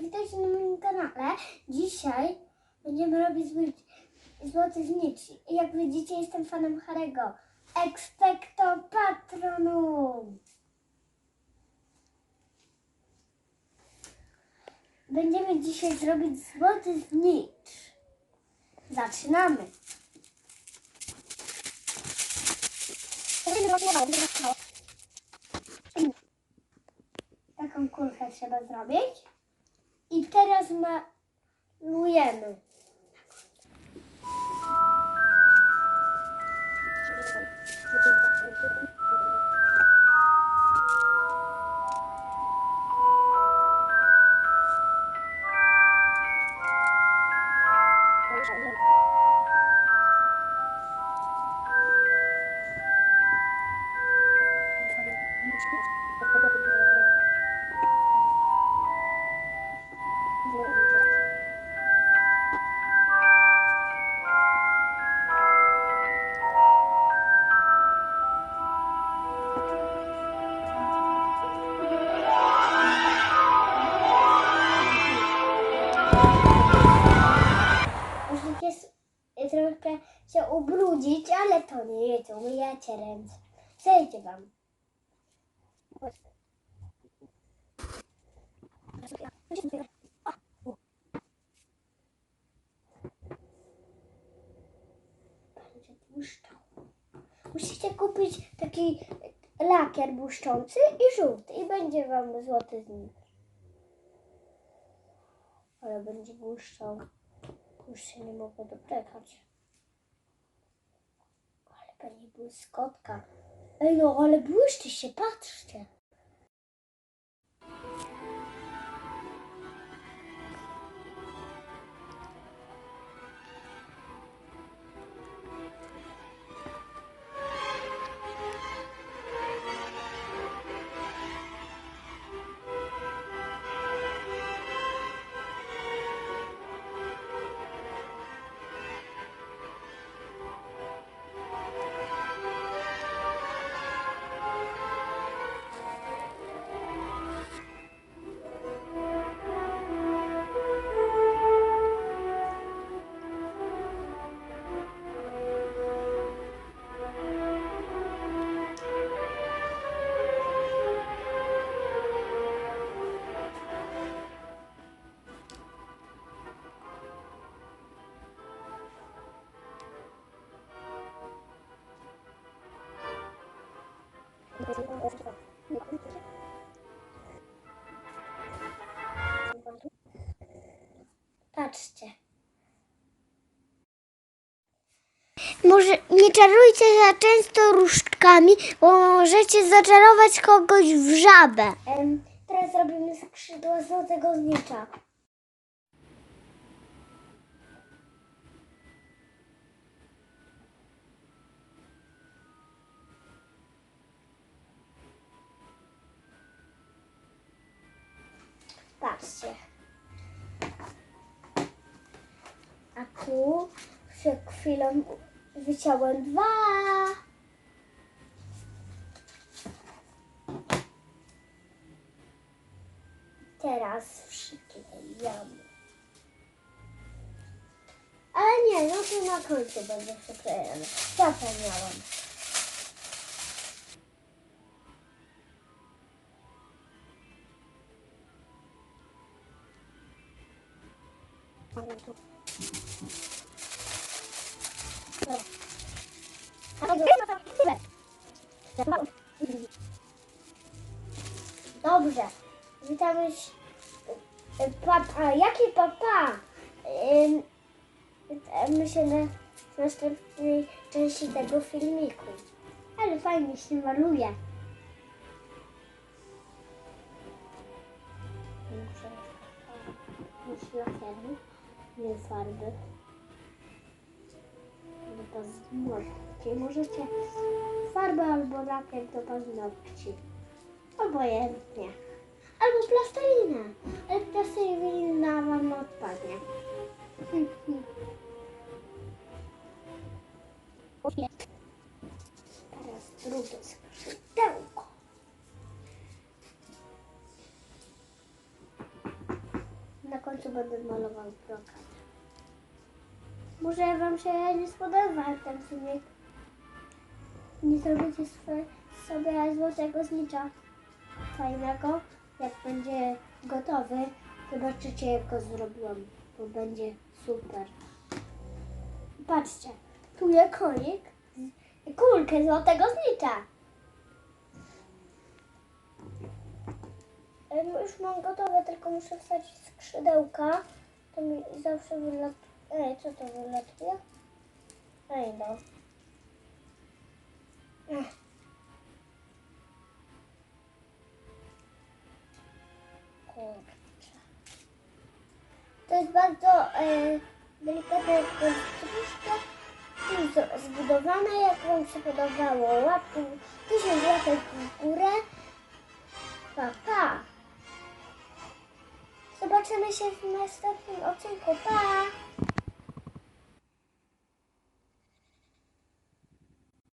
witajcie na moim kanale. Dzisiaj będziemy robić złoty znicz. Jak widzicie, jestem fanem Harego. Expecto Patronum. Będziemy dzisiaj zrobić złoty znicz. Zaczynamy. Taką kulkę trzeba zrobić. Teraz malujemy. Troszkę się ubrudzić, ale to nie wiecie, umyjecie ręce. Zejdzie wam. Musicie kupić taki lakier błyszczący i żółty i będzie wam złoty znicz. Ale będzie błyszczał. Już się nie mogę doczekać. Ale będzie błyskotka. Ej no, ale błyszczy się, patrzcie. Patrzcie. Może nie czarujcie za często różdżkami, bo możecie zaczarować kogoś w żabę. teraz robimy skrzydła złotego znicza. Patrzcie. A tu przed chwilą wyciąłem dwa. Teraz przyklejamy. Ale nie, no to na końcu będę przyklejony. Zapomniałam. Dobrze. Witamy się. Papa, jaki papa? Witamy się na następnej części tego filmiku. Ale fajnie się maluje. Muszę już lakieru, nie farby. Do paznokci. Możecie farbę albo lakier do paznokci. Obojętnie. Albo plastelinę. Ale plastelina wam odpadnie. Końcu będę malował brokat. Może wam się nie spodoba ten filmik. Nie zrobicie sobie złotego znicza fajnego. Jak będzie gotowy, zobaczycie jak go zrobiłam, bo będzie super. Patrzcie, tu jest konik kulkę złotego znicza. Już mam gotowe, tylko muszę wsadzić skrzydełka. To mi zawsze wylatuje. Ej, co to wylatuje? Ej, no. Kurczę. To jest bardzo e, delikatne konstrukcja. Jest zbudowane, jak Wam się podobało. Łapki, tysiąc łapek w górę. Pa, pa. Zobaczymy się w następnym odcinku. Pa!